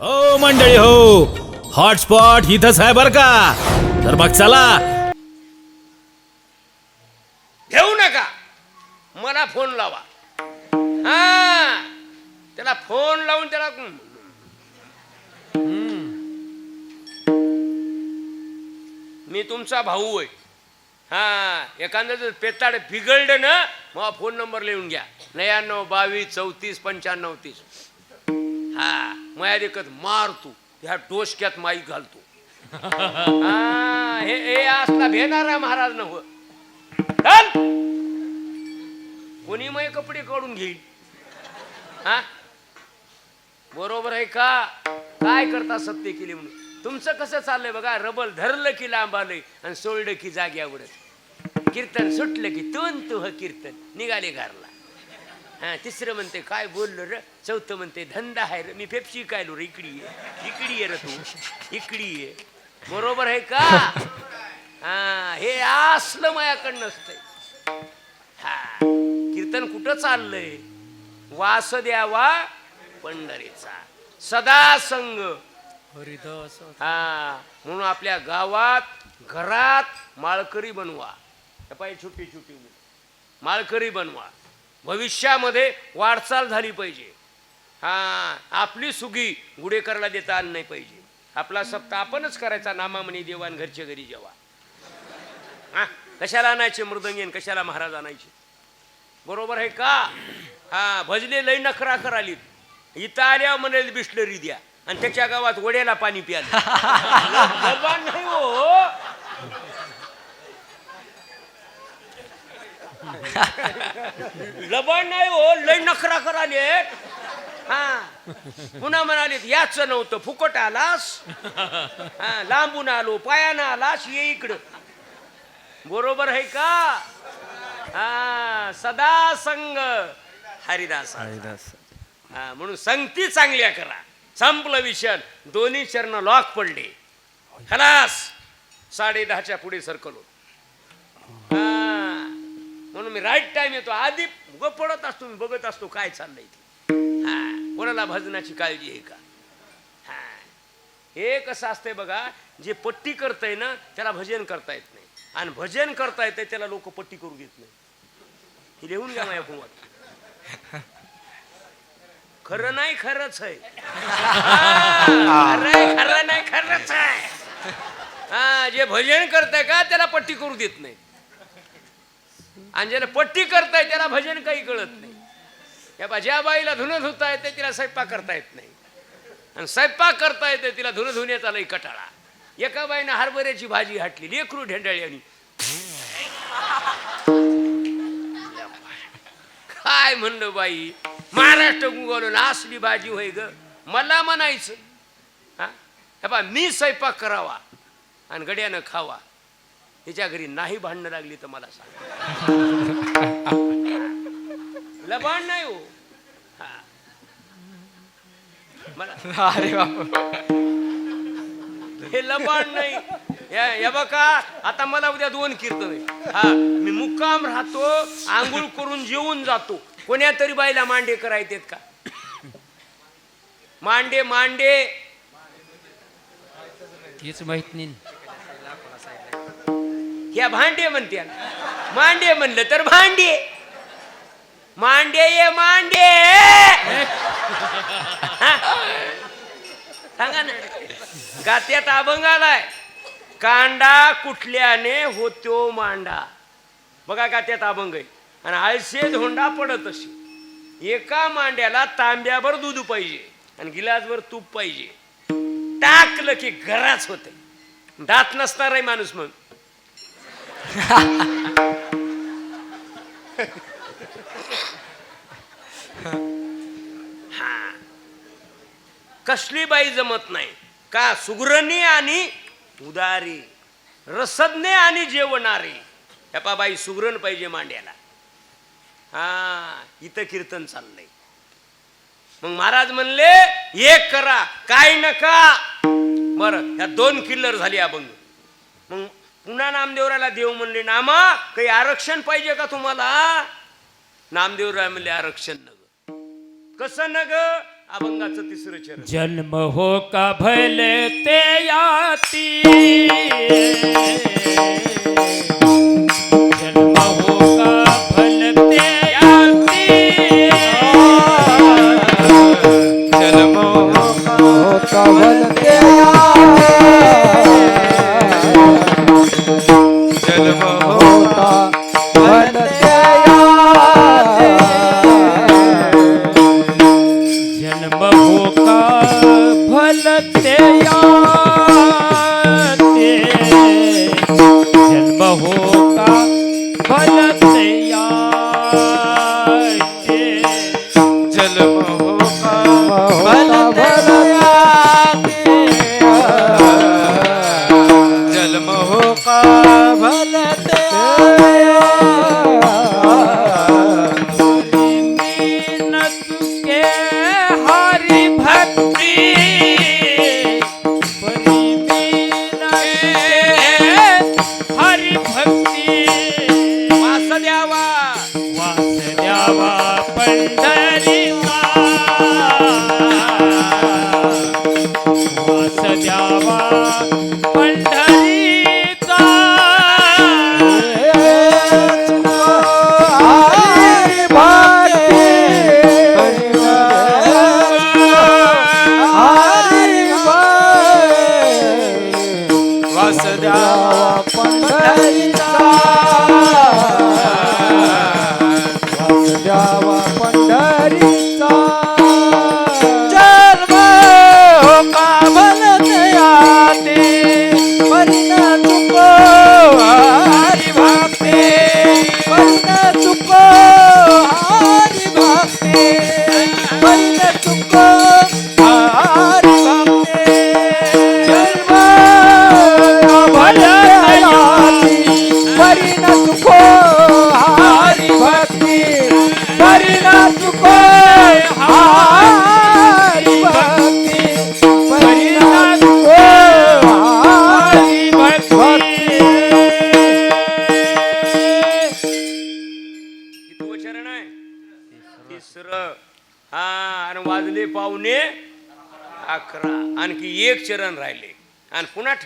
हो मंडळी हो. हॉटस्पॉट इथंच आहे बर का? तर मग चला. घेऊ नका. मला फोन लावा. हा. त्याला फोन लावून त्याला मी तुमचा भाऊ आहे. हा. एखाद्याचं जर पेताड बिघडलं ना मग फोन नंबर लिहून घ्या. नव्याण्णव बावीस चौतीस पंच्याण्णव तीस. हा माया देखत मार तू ह्या डोसक्यात माईक घालतो. हा हे हे असला भेणारा महाराज नव. चल कोणी मग कपडे काढून घेईल हा? बरोबर आहे का? काय करता सत्य केली म्हणून? तुमचं कसं चाललंय बघा? रबल धरलं की लांब आलंय आणि सोडलं की जाग्यावरच. कीर्तन सुटलं की तुन तुह कीर्तन. निघाले घरला. हा तिसरं म्हणते काय बोललो र? चौथं म्हणते धंदा आहे र. मी फेपशी कायलो रे इकडी ये. इकडी ये र तू. इकडी ये. बरोबर आहे का? हा हे असलं माझ्याकडनं नसतंय हा कीर्तन कुठं चाललंय? वास द्यावा पंढरीचा. सदा संग हा म्हणून आपल्या गावात घरात माळकरी बनवा. हे पाय छोटी छोटी मुलं. माळकरी बनवा. भविष्यामध्ये वाटचाल झाली पाहिजे. हा आपली सुगी गुडेकरला देता आली नाही पाहिजे. आपला सप्ताह आपणच करायचा नामामणी देवान घरच्या घरी जेव्हा हा कशाला आणायचे मृदंगीन कशाला महाराज आणायचे? बरोबर आहे का? हा भजले लई नखरा करालीत इथं आल्या म्हणाले बिस्लरी द्या. आणि त्याच्या गावात वड्याला पाणी प्यालं नाही हो. लबान नाही हो लई नखरा कराले हा. पुन्हा म्हणाले याच नव्हतं फुकट आलास? हा लांबून आलो पायानं आलास ये इकडं. बरोबर आहे का? हा सदा संग हरिदास. हा म्हणून संगती चांगल्या करा. संपलं विषय. दोन्ही चरण लॉक पडले. खलास. साडे दहाच्या पुढे सरकलो हा. म्हणून मी राईट टाइम येतो. आधी उगं पडत असतो मी बघत असतो काय चाललंय ते. हा कोणाला भजनाची काळजी आहे का? हा. हे कसं असतंय बघा जे पट्टी करतंय ना त्याला भजन करता येत नाही. आणि भजन करता येतंय त्याला लोक पट्टी करू देत नाही. हे लिहून घ्या माझ्या फोनवर. खरं नाही खरंच आहे. खरं खरं नाही खरंच आहे. हा जे भजन करतंय का त्याला पट्टी करू देत नाही. आणि ज्याला पट्टी करताय त्याला भजन काही कळत नाही. या बा ज्या बाईला धुणं धुता येते तिला स्वयंपाक करता येत नाही. आणि स्वयंपाक करता येते तिला धुणं धुण्याचा लई कटाळा. एका बाईनं हरभऱ्याची भाजी हाटली लेकरू ढेंडाळी आणि काय म्हणलं बाई? महाराष्ट्र गुंगवलो असली भाजी होय ग. मला म्हणायचं हा बा मी स्वयंपाक करावा आणि गड्यानं खावा. तिच्या घरी नाही भांडणं लागली तर मला सांग. लबाड नाही हो. हा. मला अरे बाबा हे लबाड नाही. या या बघा आता मला उद्या दोन कीर्तन आहे हा मी मुक्काम राहतो आंघोळ करून जेवून जातो. कोण्या तरी बाईला मांडे करायचेत का? मांडे मांडे. तेच माहीत नाही. या भांडे म्हणते मांडे म्हणलं तर भांडे. मांडे ये मांडे. हा? सांगा ना. गात्यात अभंग आलाय. कांडा कुठल्याने होतो मांडा. बघा गात्यात अभंग आहे. आणि आळसे धोंडा पडत अशी. एका मांड्याला तांब्यावर दूध पाहिजे. आणि गिलासभर तूप पाहिजे. टाकलं की घराच होते दात नसणार आहे माणूस हा. कसली बाई जमत नाही. का सुग्रणी आणि उदारी रसदने आणि जेवणारी. ह्या बाई सुगरण पाहिजे मांड्याला. हा इथं कीर्तन चाललंय. मग महाराज म्हणले एक करा काय नका. बरं ह्या दोन किल्लर झाली अभंग. मग पुन्हा नामदेवराला देव म्हणले नामा काही आरक्षण पाहिजे का तुम्हाला? नामदेवराय म्हणले आरक्षण नग कसं नग अभंगाचं तिसरं चरण. जन्म हो का भले ते याती? जन्म हो का भल ते याती? जन्म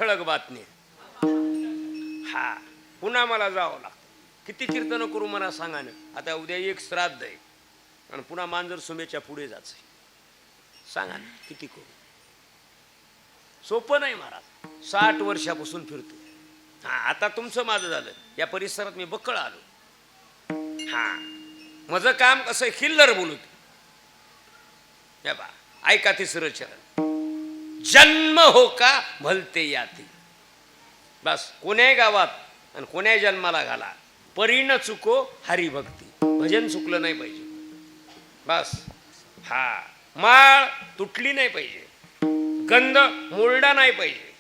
ठळक बातमी. हा पुन्हा मला जावं लागतं. किती कीर्तन करू मला सांगा ना. आता उद्या एक श्राद्ध आहे. आणि पुन्हा मांजर सुमेच्या पुढे जायचं सांगा ना किती करू? सोपं नाही महाराज. साठ वर्षापासून फिरतो. हा आता तुमचं माझं झालं. या परिसरात मी बक्कळ आलो. हा माझं काम कसं आहे? खिल्लर बोलू या बा ऐका तिसरं चरण. जन्म हो का भलते याती. बस कोण्याही गावात आणि कोण्याही जन्माला घाला परिण चुको हरिभक्ती. भजन चुकलं नाही पाहिजे. बस हा माळ तुटली नाही पाहिजे. गंध मोरडा नाही पाहिजे.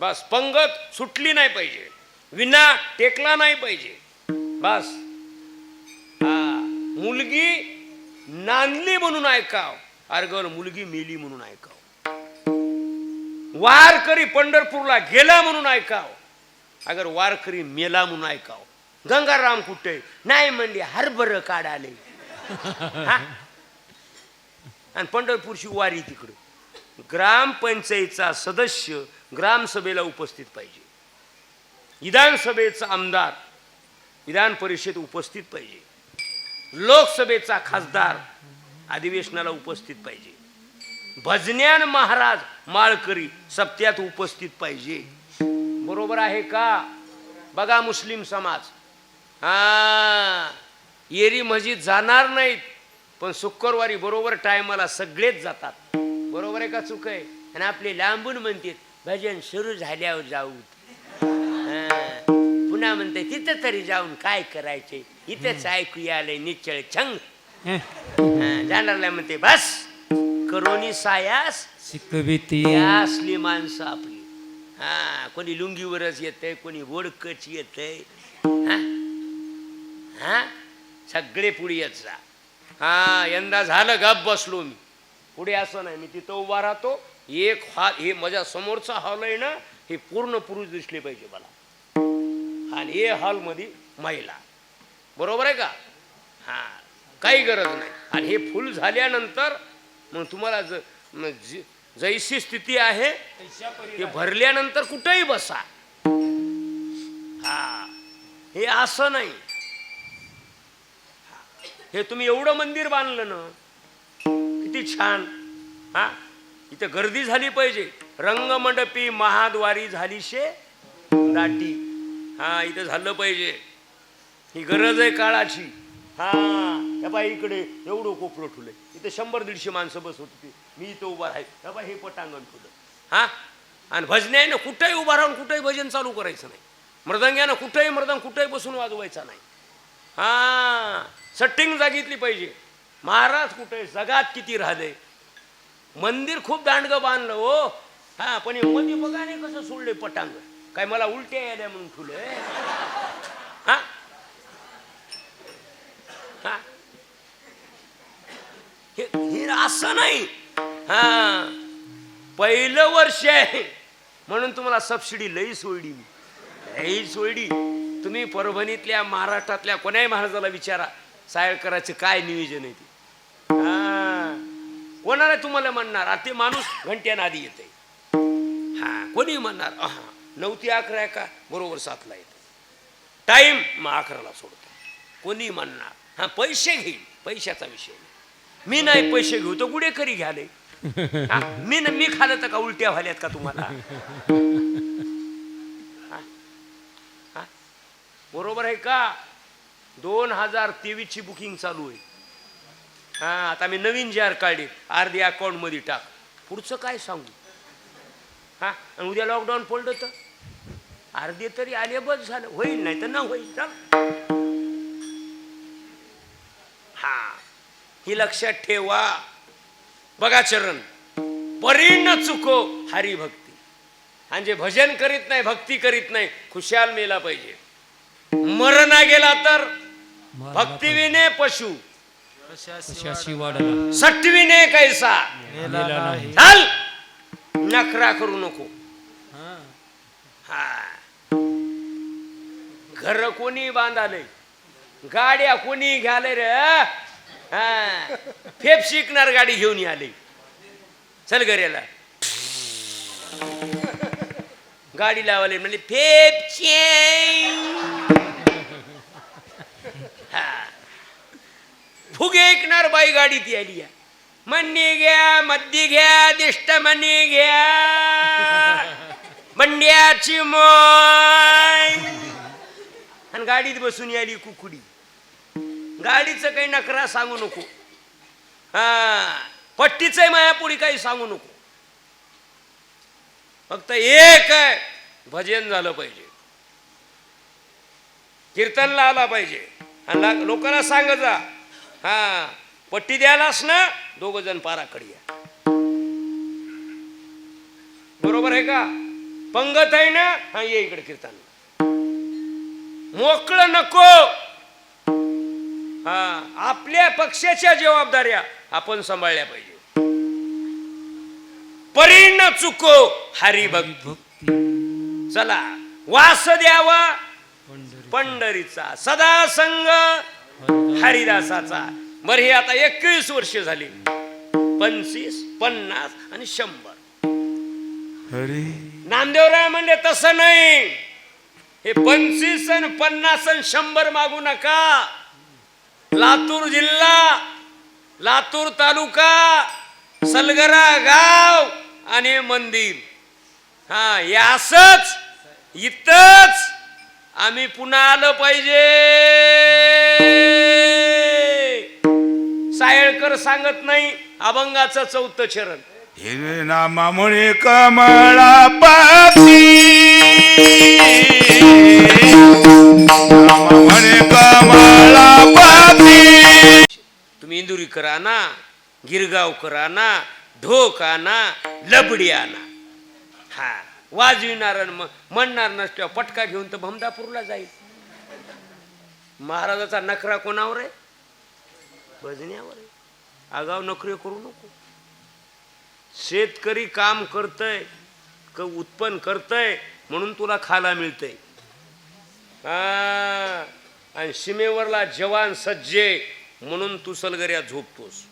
बस पंगत सुटली नाही पाहिजे. विना टेकला नाही पाहिजे. बस हा मुलगी नांदली म्हणून ऐकाव. अर्गल मुलगी मेली म्हणून ऐकाव. वारकरी पंढरपूरला गेला म्हणून ऐकाव. अगर वारकरी मेला म्हणून ऐकाव. गंगाराम कुठे? नाही म्हणले हरभर काढाले? आणि पंढरपूरची वारी तिकडं. ग्रामपंचायतचा सदस्य ग्रामसभेला उपस्थित पाहिजे. विधानसभेचा आमदार विधान परिषद उपस्थित पाहिजे. लोकसभेचा खासदार अधिवेशनाला उपस्थित पाहिजे. भजन्यान महाराज माळकरी सप्त्यात उपस्थित पाहिजे. बरोबर आहे का? बघा मुस्लिम समाज. हा येरी मस्जिद जाणार नाहीत पण शुक्रवारी बरोबर टायमाला सगळेच जातात. बरोबर आहे का चुक आहे? आणि आपले लांबून म्हणतात भजन सुरू झाल्यावर जाऊ. पुन्हा म्हणते तिथं तरी जाऊन काय करायचे? इथंच ऐकू आलंय निश्चळ छंग. जाणारला म्हणते बस. करोनी सायास शिकविती असली माणसं आपली. हा कोणी लुंगीवरच येतंय कोणी वडकच येतंय. हा? हा? सगळे पुढे येत जा. हा यंदा झालं गप बसलो मी. पुढे असं नाही मी तिथं उभा राहतो. एक हॉल हे माझ्या समोरचा हॉल आहे ना हे पूर्ण पुरुष दिसले पाहिजे मला. आणि हे हॉलमध्ये महिला. बरोबर आहे का? हा काही गरज नाही. आणि हे फुल झाल्यानंतर मग तुम्हाला ज स्थिती आहे हे भरल्यानंतर कुठेही बसा. हा. हे असं नाही. हे. तुम्ही एवढं मंदिर बांधलं ना किती छान. हा? इथं गर्दी झाली पाहिजे. रंगमंडपी महाद्वारी झाली शे दाटी. हा इथं झालं पाहिजे. ही गरज आहे काळाची. हा. त्या बाई इकडे एवढं कोपरं ठुलंय इथं शंभर दीडशे माणसं बस होती. मी इथं उभा राहील. बाई हे पटांगण ठुलं. हा? आणि भजने आहे ना कुठंही उभा राहून कुठंही भजन चालू करायचं नाही. मृदंग्यानं कुठंही मृदंग कुठंही बसून वाजवायचा नाही. हा? सट्टिंग जागीतली पाहिजे. महाराज कुठे? जगात किती राहिले? मंदिर खूप दांडगं बांधलं हो. हा पण मध्ये बघा नाही कसं सोडले पटांग काय मला उलट्या यायला म्हणून ठुले? हा? हा? हे हे असं नाही. हा. पहिलं वर्ष आहे. म्हणून तुम्हाला सबसिडी लई सोयडी मी. लई सोयडी. तुम्ही परभणीतल्या महाराष्ट्रातल्या कोण्याही महाराजाला विचारा सायळकराचं काय नियोजन आहे ते. कोणाला तुम्हाला म्हणणार? ते माणूस घंट्यानं आधी येते हा कोणी म्हणणार? हा नऊ ते अकरा आहे का? बरोबर सातला येतो टाईम मग अकराला सोडतो. कोणी म्हणणार. हा पैसे घेईल पैशाचा विषय नाही. मी नाही पैसे घेऊ तो गुडेकरी घ्याले. मी न मी खाल तर का उलट्या व्हाल्यात का तुम्हाला? हा? बरोबर आहे का? दोन हजार तेवीस ची बुकिंग चालू आहे. हा आता मी नवीन जे आर काढले अर्धी अकाउंटमध्ये टाक. पुढचं काय सांगू? हा आणि उद्या लॉकडाऊन पडलं तर? अर्धे तरी आले बस झालं. होईल नाही तर न होईल. हा. ही लक्षात ठेवा. बघा चरण. परी न चुको हरिभक्ती आणि जे भजन करीत नाही भक्ती करीत नाही खुशाल मेला पाहिजे. मरणा गेला तर भक्तिविने पशु. सटविने कैसा. चाल नखरा करू नको. हा. घर कोणी बांधाले? गाड्या कोणी घ्याले रे? हा. फेप शिकणार गाडी घेऊन आली चल घरेला. गाडी लावाले म्हणजे फेप फुगे ऐकणार बाई गाडीत यायली या. मन्नी घ्या मद्दी घ्या दिष्ट मनी घ्या. बंड्याची मोय. आणि गाडीत बसून यायली कुकुडी. गाडीचं काही नकरा सांगू नको. हा पट्टीचंही मायापुढी काही सांगू नको. फक्त एक आहे भजन झालं पाहिजे. कीर्तनला आला पाहिजे. आणि लोकांना सांगत जा. हा पट्टी द्यायलास ना दोघ जण पाराकडे या बरोबर आहे का? पंगत आहे ना हा ये इकडे कीर्तन मोकळं नको. हा आपल्या पक्षाच्या जबाबदाऱ्या आपण सांभाळल्या पाहिजे. परी न चुको हरिभक्ती चला वास द्यावा पंढरीचा. सदा संग हरिदासाचा. बर हे आता एकवीस वर्ष झाली. पंचवीस पन्नास आणि शंभर. नामदेवराय म्हणले तसं नाही. हे पंचवीस आणि पन्नास आणि शंभर मागू नका. लातूर जिल्हा लातूर तालुका सलगरा गाव आणि मंदिर. हा यासच असंच इथंच आम्ही पुन्हा आलं पाहिजे. सायळकर सांगत नाही अभंगाचं चौथं चरण. हिरे नामामुळे कमळा पाती नामामुळे कमळा तुम्ही इंदुरी करा ना गिरगाव करा ना ढोक आणा लबडी आणा. हा वाजविणार आणि म्हणणार नसतो पटका घेऊन तर भमदापूरला जाईल. महाराजाचा नखरा कोणावर आहे? भजन्यावर आहे. आगाव नोकरी करू नको. शेतकरी काम करतय क उत्पन्न करतय म्हणून तुला खायला मिळतंय. हा. आणि सीमेवरला जवान सज्जे म्हणून तू सलगऱ्या झोपतोस.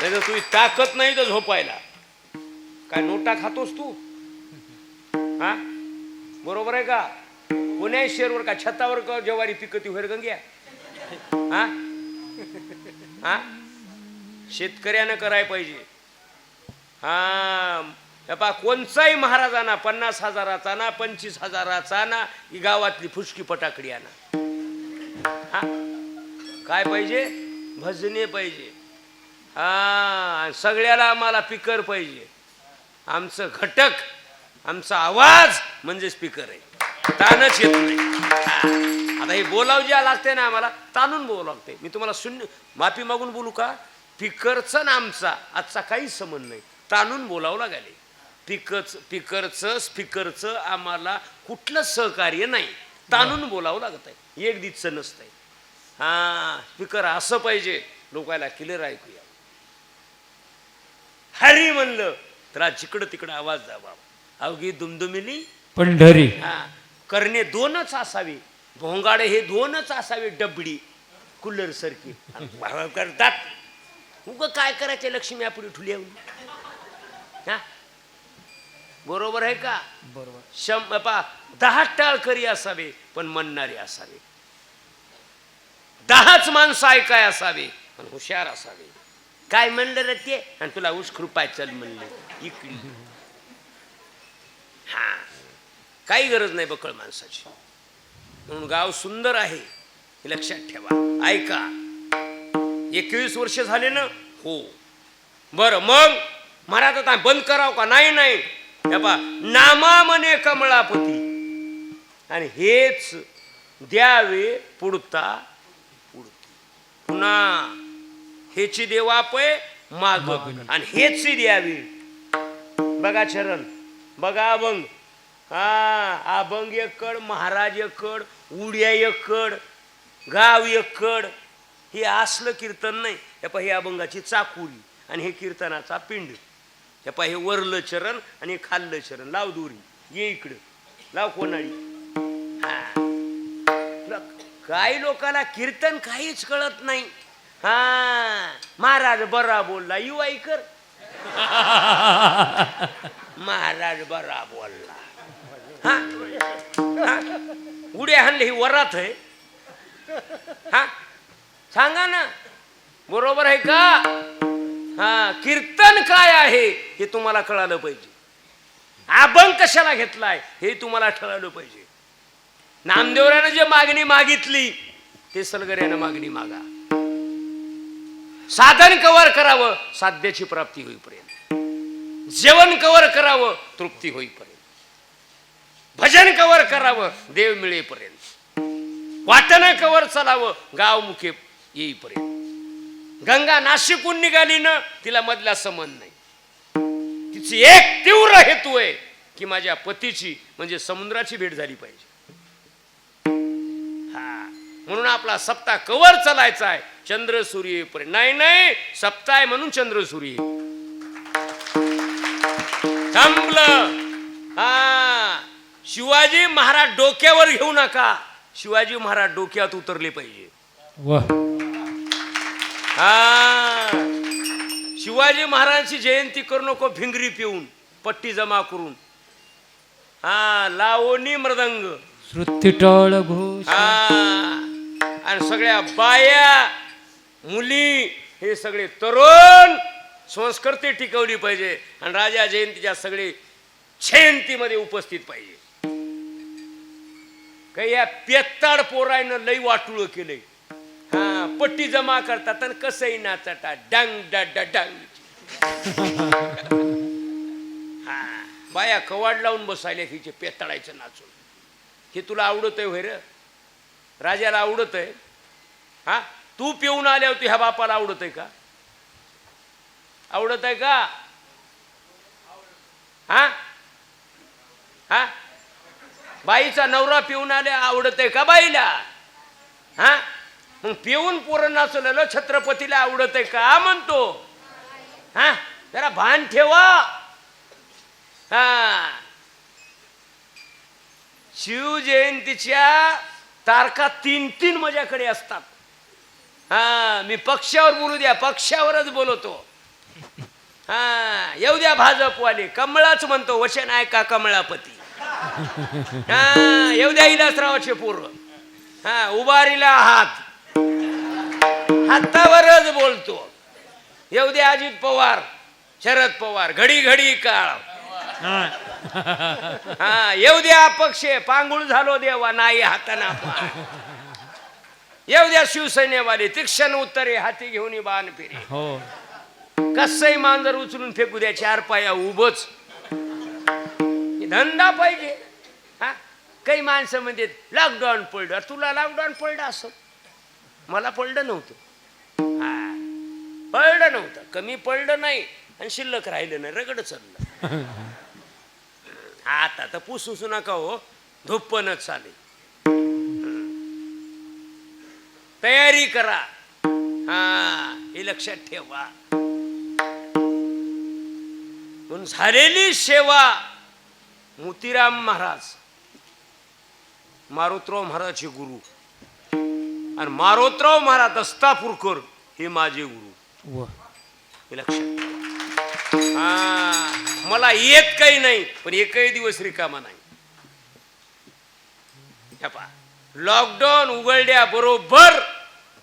नाही तर तुझी ताकद नाही तर झोपायला. काय नोटा खातोस तू? हा? बरोबर आहे का? पुण्या शेरवर का छतावर का जवारी पिकती होईल गंग्या? हा? हा? शेतकऱ्यानं कराय पाहिजे. हा बा कोणचाही महाराजांना पन्नास हजाराचा ना पंचवीस हजाराचा ना ही गावातली फुसकी पटाकडी आणा. हा काय पाहिजे? भजने पाहिजे. हा सगळ्याला आम्हाला स्पीकर पाहिजे. आमचं घटक आमचा आवाज म्हणजे स्पीकर आहे. तानच येत नाही. आता हे बोलाव ज्या लागते ना आम्हाला ताणून बोलावं लागते मी तुम्हाला शून्य माफी मागून बोलू का? स्पीकरचं ना आमचा आजचा काहीच संबंध नाही. ताणून बोलावं लागले पिकच स्पीकरचं स्पीकरचं आम्हाला कुठलंच सहकार्य नाही. ताणून बोलावं लागत आहे एक दिवचं नसतंय. हा स्पीकर असं पाहिजे. लोकायला क्लिअर ऐकूया हरी म्हणलं तर आज जिकडं तिकडं आवाज जावा अवघी दुमदुमिली. पंढरी. हा करणे दोनच असावे. भोंगाडे हे दोनच असावे डबडी. कुल्लर सारखी. करतात. उग काय करायचे लक्ष्मी आपली ठुली हा? बरोबर आहे का? बरोबर. शं पा दहा टाळकरी असावे पण म्हणणारे असावे. दहाच माणसं ऐकाय असावे पण हुशार असावे. काय म्हणलं रे ते? आणि तुला कृपाय चल म्हणलं. इकडी. हा. काही गरज नाही बकळ माणसाची. म्हणून गाव सुंदर आहे हे लक्षात ठेवा. ऐका. एकवीस वर्ष झाले ना? हो. बरं मग? महाराज आता बंद कराव का? नाही नाही. पहा, नामा म्हणे कमळापती. आणि हेच द्यावे पुढता पुढती. पुन्हा हेची देवापय माग आणि हेच द्यावी. बघा चरण बघा अभंग. हा अभंग एक कड महाराज एक कड उड्या एक कड गाव एक कड हे असलं कीर्तन नाही. पहा हे अभंगाची चाकुरी आणि हे कीर्तनाचा पिंड. हे पहा हे वरलं चरण आणि खाल्लं चरण. लाव दोरी. ये इकडं. लाव कोणाळी हा. काही लोकांना कीर्तन काहीच कळत नाही. हा. महाराज बरा बोलला. यू ऐकर महाराज बरा बोलला. हा. हा? उड्या हाणले ही वरात आहे. हा. सांगा ना. बरोबर आहे का? हा कीर्तन काय आहे हे तुम्हाला कळालं पाहिजे. अभंग कशाला घेतलाय हे तुम्हाला ठरवलं पाहिजे. नामदेवरानं जे मागणी मागितली ते सलगऱ्यानं मागणी मागा. साधन कवर करावं साध्याची प्राप्ती होईपर्यंत. जेवण कवर करावं तृप्ती होईपर्यंत. भजन कवर करावं देव मिळेपर्यंत. वाटणं कवर चालावं गाव मुखे येईपर्यंत. गंगा नाशिकून निघाली ना तिला मधला संबंध नाही. तिची एक तीव्र हेतू आहे की माझ्या पतीची म्हणजे समुद्राची भेट झाली पाहिजे. हा. म्हणून आपला सप्ताह कवर चालायचा आहे. चंद्र सूर्य नाही नाही सप्ताह आहे म्हणून चंद्र सूर्य थांबलं. हा. शिवाजी महाराज डोक्यावर घेऊ नका. शिवाजी महाराज डोक्यात उतरले पाहिजे. वा. हा. शिवाजी महाराजांची जयंती करू नको भिंगरी पिऊन पट्टी जमा करून. हा लावणी मृदंग. श्रुतिटळ घोष. हा. आणि सगळ्या बाया मुली हे सगळे तरुण संस्कृती टिकवली पाहिजे. आणि राजा जयंतीच्या सगळे जयंतीमध्ये उपस्थित पाहिजे. काही या पेत्ताड पोरायनं लई वाटुळ केलंय. हा पट्टी जमा करतात आणि कसंही नाचता डंग डा डा हा बाया कवाड लावून बसायला हिचे पेताळायचं नाचून. हे तुला आवडत आहे र? राजाला आवडत आहे हा? तू पिऊन आल्या होती ह्या बापाला आवडत आहे का? आवडत आहे का? हा? हा? बाईचा नवरा पिऊन आल्या आवडत आहे का बाईला? हा? मग पिऊन पोरं नाचलेलं छत्रपतीला आवडत आहे का? म्हणतो. हा? जरा भान ठेवा. हा. शिवजयंतीच्या तारखा तीन तीन माझ्याकडे असतात. हा मी पक्षावर बोलू द्या पक्षावरच बोलवतो हा येऊ द्या भाजपवाले कमळाच म्हणतो वचन आहे का कमळापती? हा येऊ द्या इलासरावाचे पूर्व हा उभारीला हात. हातावरच बोलतो. येऊ द्या अजित पवार शरद पवार घडी घडी काळ हा येऊ द्या अपक्ष पांगुळ झालो देवा नाही हाताना. येऊ द्या शिवसैन्यवाले तीक्ष्ण उत्तरे हाती घेऊन बाण फिरे. हो. कसंही मांजर उचलून फेकू द्या चार पाया उभच. धंदा पाहिजे. हा? काही माणसं म्हणजे लॉकडाऊन पडलं. तुला लॉकडाऊन पडलं असं. मला पडलं नव्हतं. हा. पडलं नव्हतं. कमी पडलं नाही आणि शिल्लक राहिलं नाही. रगड चाललं. आता तर पुसूसू नका हो. धुप्पनच चालेल. तयारी करा. हा हे लक्षात ठेवा. म्हणून झालेली सेवा मोतीराम महाराज मारुतराव महाराजचे गुरु. आणि मारुतराव महाराज दस्तापूरकर हे माझे गुरु. लक्षात. हा मला येत काही नाही पण एकही दिवस रिकामा नाही. लॉकडाऊन उघडल्या बरोबर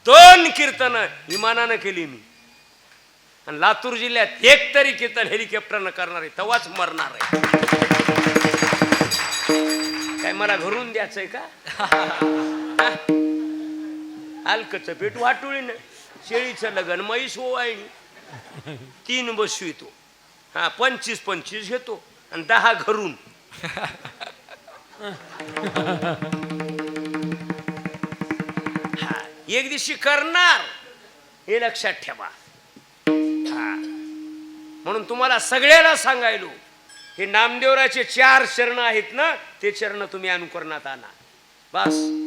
दोन कीर्तन विमानानं केली मी. आणि लातूर जिल्ह्यात एक तरी कीर्तन हेलिकॉप्टरनं करणार आहे तवाच मरणार आहे. काय मला घरून द्यायचंय का? अलकचं पेट वाटुळीनं शेळीचं लगन म्हैस ओवाळणी तीन बसू येतो. हा पंचवीस पंचवीस घेतो आणि दहा घरून. हा, एक दिवशी करणार. हे लक्षात ठेवा. हा. म्हणून तुम्हाला सगळ्याला सांगायलो हे नामदेवराचे चार चरण आहेत ना ते चरण तुम्ही अनुकरणात आणा. बस.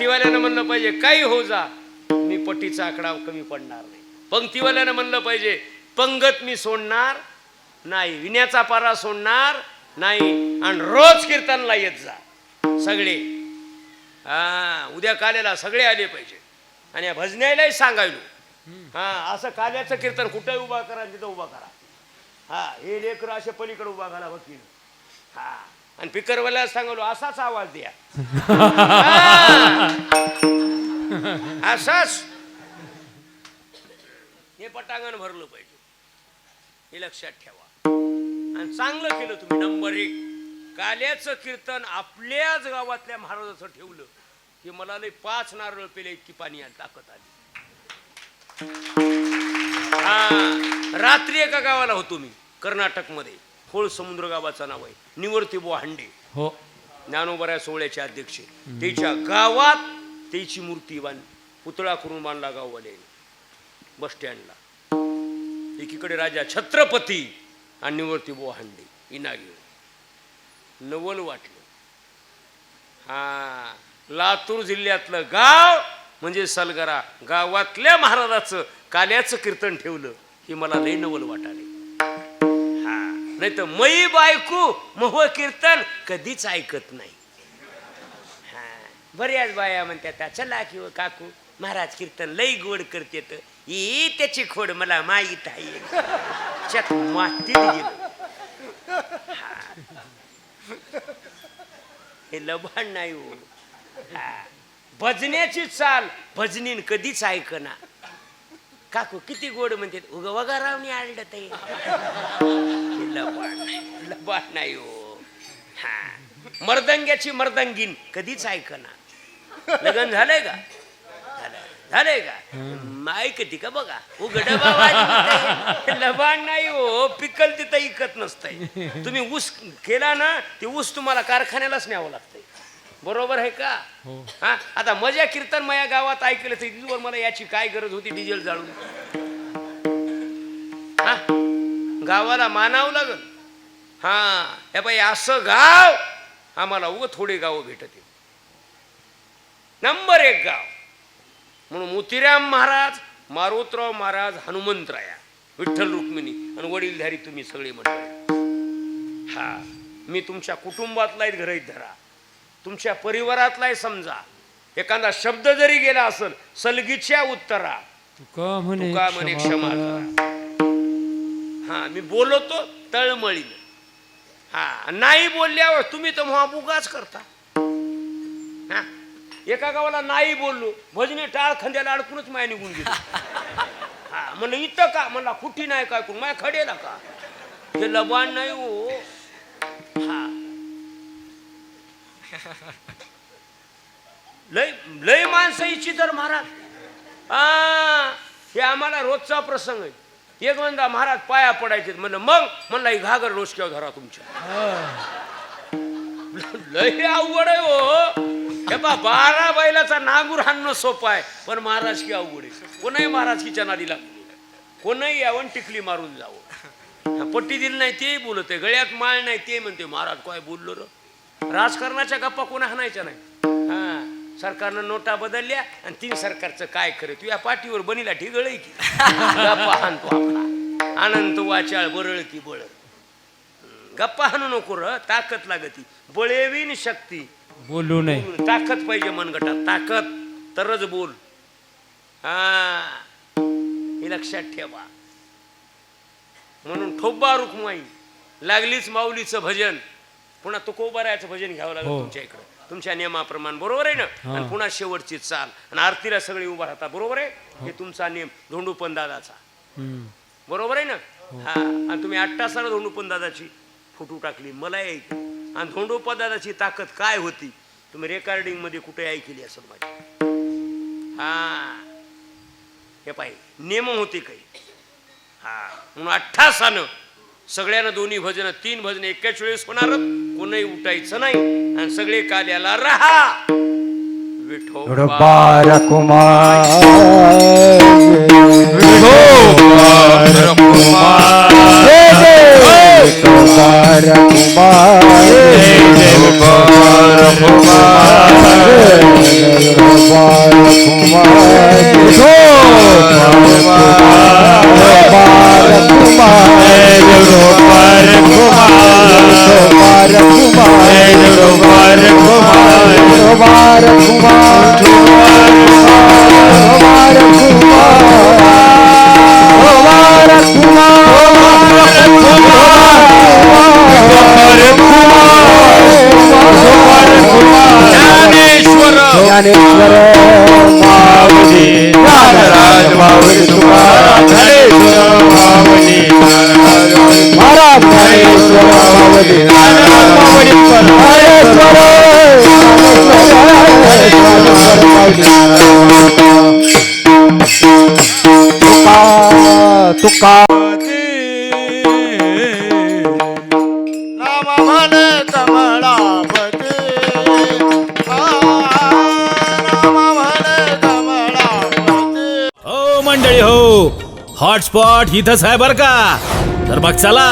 पट्टीवाल्यानं म्हणलं पाहिजे काही हो जा मी पट्टीचा आकडा कमी पडणार नाही. पंक्तीवाल्यानं म्हणलं पाहिजे पंगत मी सोडणार नाही विण्याचा पारा सोडणार नाही आणि रोज कीर्तनला येत जा. सगळे. हा उद्या काल्याला सगळे आले पाहिजे. आणि या भजन्यालाही सांगायलो. हा असं काल्याचं कीर्तन कुठे उभा करा तिथं उभा करा. हा हे लेकर असे पलीकडे उभा करा वकील. हा. आणि पिकरवाल्याला सांगलो असाच आवाज द्या. हा. असाच. हे पटांगण भरलं पाहिजे. हे लक्षात ठेवा. आणि चांगलं केलं तुम्ही नंबर एक. काल्याचं कीर्तन आपल्याच गावातल्या महाराजाचं ठेवलं की मला लय पाच नारळ पेले इतकी पाणी आली ताकद आली. हा रात्री एका गावाला होतो मी कर्नाटकमध्ये. खोळ समुद्र गावाचं नाव आहे. निवर्ती बो हांडे. हो. ज्ञानोबऱ्या सोहळ्याचे अध्यक्ष त्याच्या गावात त्याची मूर्ती बांध. पुतळा करून बांधला गाववाले. बस स्टँडला. एकीकडे राजा छत्रपती आणि निवर्ती बो हांडे. इनागिरी नवल वाटलं. हा लातूर जिल्ह्यातलं गाव म्हणजे सलगरा. गावातल्या महाराजाचं काल्याचं कीर्तन ठेवलं. हे मला लय नवल वाटाले. नाही तर मई बायकू मह कीर्तन कधीच ऐकत नाही. हा बऱ्याच बाया म्हणतात चला किंवा काकू महाराज कीर्तन लई गोड करते तर ई त्याची खोड मला माहीत आहे. चक हे. लबाड नाही हो. हा. भजण्याची चाल भजनीन कधीच ऐकना. काकू किती गोड म्हणते उग वगारावणी आलडत आहे. लबाड नाही लबाड नाही हो. हा. मर्दंग्याची मर्दंगीन कधीच ऐकना लग्न झालंय का? झालं. झालंय का? ऐकती का बघा? उघड लबाड नाही हो. पिकल तिथं इकत नसतंय. तुम्ही ऊस केला ना ते ऊस तुम्हाला कारखान्यालाच न्यावं लागतंय. बरोबर आहे का? हा. आता मजा कीर्तन माझ्या गावात ऐकलं तर मला याची काय गरज होती? डिझेल जाळून. हा? गावाला मानावं लागल. हा हे बाई असं गाव आम्हाला उग थोडे गाव भेटत नंबर एक गाव. म्हणून मोतीराम महाराज मारुतराव महाराज हनुमंतराया विठ्ठल रुक्मिणी आणि वडीलधारी तुम्ही सगळे मंडळी. हा मी तुमच्या कुटुंबातलाही घरीत धरा. तुमच्या परिवारातलाही समजा. एखादा शब्द जरी गेला असेल सलगीच्या उत्तरा. तुका म्हणे क्षमा करा. हा मी बोलवतो तळमळीनं. हा नाही बोलल्यावर तुम्ही तर महा बुगाच करता. हा? एका गावाला नाही बोललो भजने टाळ खंद्याला अडकूनच माया निघून गेलो. हा म्हणलं इथं का? म्हणला कुठी नाही काय कोण माया खडेला का? हे लबान नाही हो. हा. लय लय माणसं इच्छी तर महाराज. हा हे आम्हाला रोजचा प्रसंग आहे. एक म्हणता महाराज पाया पडायचे म्हणलं मग? म्हणला ही घागर रोसक्यावर धरा तुमच्या. लय अवघड आहे हो. हे बा बारा बैलाचा नागूर हाणणं सोपं आहे पण महाराज की अवघड आहे. कोणही की नादी लागली कोणही यावं टिकली मारून जावं. पट्टी दिली नाही ते बोलत आहे. गळ्यात माळ नाही ते म्हणते महाराज काय बोललो र? राजकारणाच्या गप्पा कोणा हाणायच्या नाही. सरकारनं नोटा बदलल्या आणि तीन सरकारचं काय खरं तू या पाठीवर बनीला ठिगळ की. गप्पा हाणतो आपला अनंत वाचाळ बरळ की बळ. गप्पा हाणू नको र ताकद लागती. बळेवीन शक्ती. बोलू नये. ताकद पाहिजे मनगटात. ताकद तरच बोल. हा. हे लक्षात ठेवा. म्हणून ठोब्बा रुक्माई लागलीच माऊलीचं भजन. पुन्हा तुकोबारायचं भजन घ्यावं लागेल हो. तुमच्या इकडं. तुमच्या नियमाप्रमाणे बरोबर आहे ना? आणि पुन्हा शेवटची चाल. आणि आरतीला सगळे उभा राहता बरोबर आहे? हे. तुमचा नियम धोंडूपन दादाचा. बरोबर आहे ना? हा. आणि तुम्ही आठ तासाला धोंडूपन दादाची फोटो टाकली. मला यायची आणि धोंडूपन दादाची ताकद काय होती? तुम्ही रेकॉर्डिंगमध्ये कुठे ऐकली असेल माझी हा. हे पाहिजे नियम होते काही. हा. म्हणून अठ्ठासानं सगळ्यांना दोन्ही भजन तीन भजन एकाच वेळेस होणार. कोणही उठायचं नाही. आणि सगळे काल्याला राहा. विठो પર કુમાર કુમાર કુમાર કુમાર કુમાર કુમાર स्पॉट इथंच आहे बर का. तर मग चला